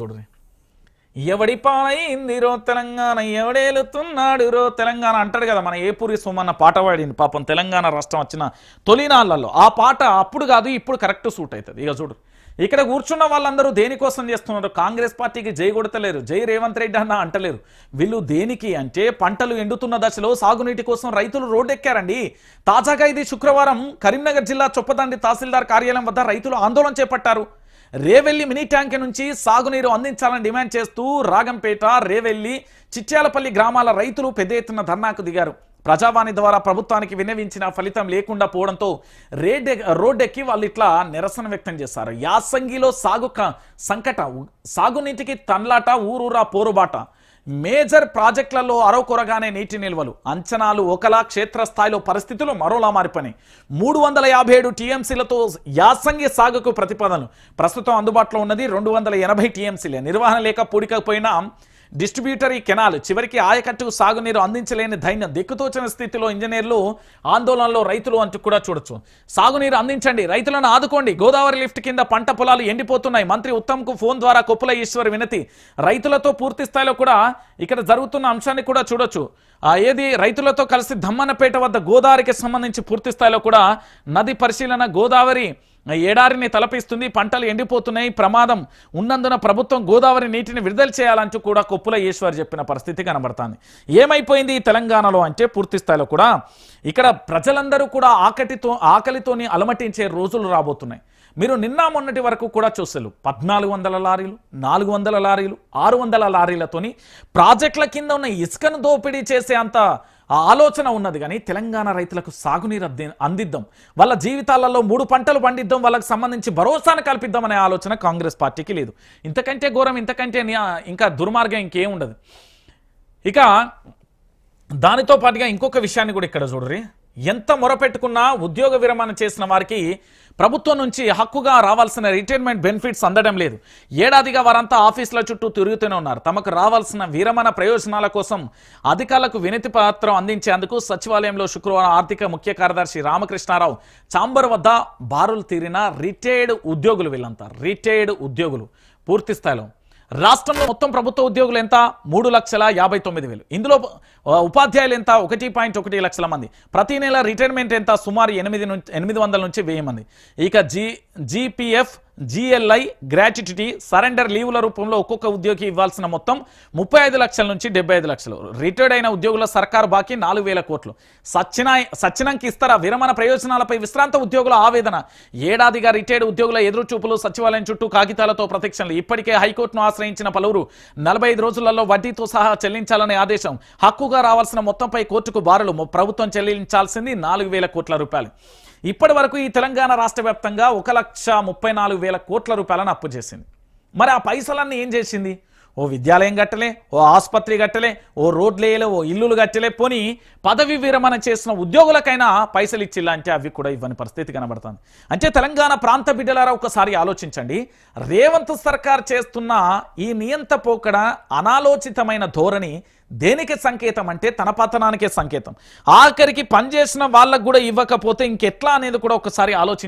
చూడరి ఎవడి పాలైందిరో తెలంగాణ? ఎవడేలుతున్నాడు రో తెలంగాణ? అంటాడు కదా మన ఏపూరి సోమన్న పాట పాడింది. పాపం తెలంగాణ రాష్ట్రం వచ్చిన తొలినాళ్ళల్లో ఆ పాట అప్పుడు కాదు ఇప్పుడు కరెక్ట్ సూట్ అవుతుంది. ఇక చూడు. ఇక్కడ కూర్చున్న వాళ్ళందరూ దేనికోసం చేస్తున్నారు? కాంగ్రెస్ పార్టీకి జై కొడతలేరు జై రేవంత్ రెడ్డి అన్న అంటలేరు. వీళ్ళు దేనికి అంటే పంటలు ఎండుతున్న దశలో సాగునీటి కోసం రైతులు రోడ్డెక్కారండి. తాజాగా ఇది శుక్రవారం కరీంనగర్ జిల్లా చొప్పదండి తహసీల్దార్ కార్యాలయం వద్ద రైతులు ఆందోళన చేపట్టారు. రేవెల్లి మినీ ట్యాంక్ నుంచి సాగునీరు అందించాలని డిమాండ్ చేస్తూ రాగంపేట రేవెల్లి చిట్యాలపల్లి గ్రామాల రైతులు పెద్ద ఎత్తున ధర్నాకు దిగారు. ప్రజావాణి ద్వారా ప్రభుత్వానికి విన్నవించిన ఫలితం లేకుండా పోవడంతో రేడ్ రోడ్డెక్కి వాళ్ళు ఇట్లా నిరసన వ్యక్తం చేశారు. యాసంగిలో సాగు సంకట సాగునీటికి తన్లాట ఊరూరా పోరుబాట. మేజర్ ప్రాజెక్టులలో అరవకొరగానే నీటి నిల్వలు. అంచనాలు ఒకలా క్షేత్రస్థాయిలో పరిస్థితులు మరోలా మారిపోయినాయి. మూడు వందల యాభై ఏడు టీఎంసీలతో యాసంగి సాగుకు ప్రతిపాదనలు. ప్రస్తుతం అందుబాటులో ఉన్నది రెండు వందల ఎనభై టీఎంసీలే. నిర్వహణ లేక పూడికపోయినా డిస్ట్రిబ్యూటరీ కెనాల్ చివరికి ఆయకట్టుకు సాగునీరు అందించలేని ధైన్యం దిక్కుతోచిన స్థితిలో ఇంజనీర్లు ఆందోళనలో రైతులు అంటూ కూడా చూడొచ్చు. సాగునీరు అందించండి రైతులను ఆదుకోండి. గోదావరి లిఫ్ట్ కింద పంట పొలాలు ఎండిపోతున్నాయి. మంత్రి ఉత్తమ్కు ఫోన్ ద్వారా కొప్పుల ఈశ్వర్ వినతి. రైతులతో పూర్తి స్థాయిలో కూడా ఇక్కడ జరుగుతున్న అంశాన్ని కూడా చూడొచ్చు. ఏది? రైతులతో కలిసి ధమ్మనపేట వద్ద గోదావరికి సంబంధించి పూర్తి స్థాయిలో కూడా నది పరిశీలన గోదావరి ఏడారిని తలపిస్తుంది పంటలు ఎండిపోతున్నాయి ప్రమాదం ఉన్నందున ప్రభుత్వం గోదావరి నీటిని విడుదల చేయాలంటూ కూడా కొప్పుల ఈశ్వర్ చెప్పిన పరిస్థితి కనబడుతుంది. ఏమైపోయింది తెలంగాణలో అంటే పూర్తి స్థాయిలో కూడా ఇక్కడ ప్రజలందరూ కూడా ఆకటితో ఆకలితోని అలమటించే రోజులు రాబోతున్నాయి. మీరు నిన్న మొన్నటి వరకు కూడా చూసలు పద్నాలుగు వందల లారీలు నాలుగు వందల లారీలు ఆరు వందల లారీలతోని ప్రాజెక్టుల కింద ఉన్న ఇసుకను దోపిడీ చేసే అంత ఆ ఆలోచన ఉన్నది. కానీ తెలంగాణ రైతులకు సాగునీరు అద్ది అందిద్దాం. వాళ్ళ జీవితాలలో మూడు పంటలు పండిద్దాం. వాళ్ళకి సంబంధించి భరోసాను కల్పిద్దామనే ఆలోచన కాంగ్రెస్ పార్టీకి లేదు. ఇంతకంటే ఘోరం ఇంతకంటే ఇంకా దుర్మార్గం ఇంకేం ఉండదు ఇక దానితో పాటుగా ఇంకొక విషయాన్ని కూడా ఇక్కడ చూడరి ఎంత మొరపెట్టుకున్నా ఉద్యోగ విరమణ చేసిన వారికి ప్రభుత్వం నుంచి హక్కుగా రావాల్సిన రిటైర్మెంట్ బెనిఫిట్స్ అందడం లేదు. ఏడాదిగా వారంతా ఆఫీసుల చుట్టూ తిరుగుతూనే ఉన్నారు. తమకు రావాల్సిన విరమణ ప్రయోజనాల కోసం అధికారులకు వినతి పత్రం అందించేందుకు సచివాలయంలో శుక్రవారం ఆర్థిక ముఖ్య కార్యదర్శి రామకృష్ణారావు చాంబర్ వద్ద బారులు తీరిన రిటైర్డ్ ఉద్యోగులు వీళ్ళంతా. రిటైర్డ్ ఉద్యోగులు. పూర్తి స్థాయిలో రాష్ట్రంలో మొత్తం ప్రభుత్వ ఉద్యోగులు ఎంత? మూడు లక్షల యాభై తొమ్మిది వేలు. ఇందులో ఉపాధ్యాయులు ఎంత? ఒకటి పాయింట్ ఒకటి లక్షల మంది. ప్రతి నెల రిటైర్మెంట్ ఎంత? సుమారు ఎనిమిది నుంచి ఎనిమిది వందల నుంచి వెయ్యి మంది. ఇక G GPF GLI gratuity surrender లీవుల రూపంలో ఒక్కొక్క ఉద్యోగి ఇవ్వాల్సిన మొత్తం ముప్పై ఐదు లక్షల నుంచి డెబ్బై ఐదు లక్షలు. రిటైర్డ్ అయిన ఉద్యోగుల సర్కారు బాకీ నాలుగు వేల కోట్లు. సచ్చినా సచ్చినంకి ఇస్తారా విరమణ ప్రయోజనాలపై విశ్రాంత ఉద్యోగుల ఆవేదన? ఏడాదిగా రిటైర్డ్ ఉద్యోగుల ఎదురుచూపులు సచివాలయం చుట్టూ కాగితాలతో ప్రతిక్షణలు ఇప్పటికే హైకోర్టును ఆశ్రయించిన పలువురు నలభై ఐదు రోజులలో వడ్డీతో సహా చెల్లించాలనే ఆదేశం. హక్కుగా రావాల్సిన మొత్తంపై కోర్టుకు బారులు. ప్రభుత్వం చెల్లించాల్సింది నాలుగు వేల కోట్ల రూపాయలు. ఇప్పటి వరకు ఈ తెలంగాణ రాష్ట్ర వ్యాప్తంగా ఒక లక్ష ముప్పై నాలుగు వేల కోట్ల రూపాయలను అప్పు చేసింది. మరి ఆ పైసలన్నీ ఏం చేసింది? ఓ విద్యాలయం కట్టలే ఓ ఆసుపత్రి కట్టలే ఓ రోడ్లేయలే ఓ ఇల్లులు కట్టలే పోని పదవి విరమణ చేసిన ఉద్యోగులకైనా పైసలు ఇచ్చిల్లా అంటే అవి కూడా ఇవ్వని పరిస్థితి కనబడుతుంది. అంటే తెలంగాణ ప్రాంత బిడ్డలారా ఒకసారి ఆలోచించండి. రేవంత్ సర్కార్ చేస్తున్న ఈ నియంత పోకడ అనాలోచితమైన ధోరణి దేనికి సంకేతం అంటే తన పతనానికే సంకేతం. ఆఖరికి పనిచేసిన వాళ్ళకు కూడా ఇవ్వకపోతే ఇంకెట్లా అనేది కూడా ఒకసారి ఆలోచించ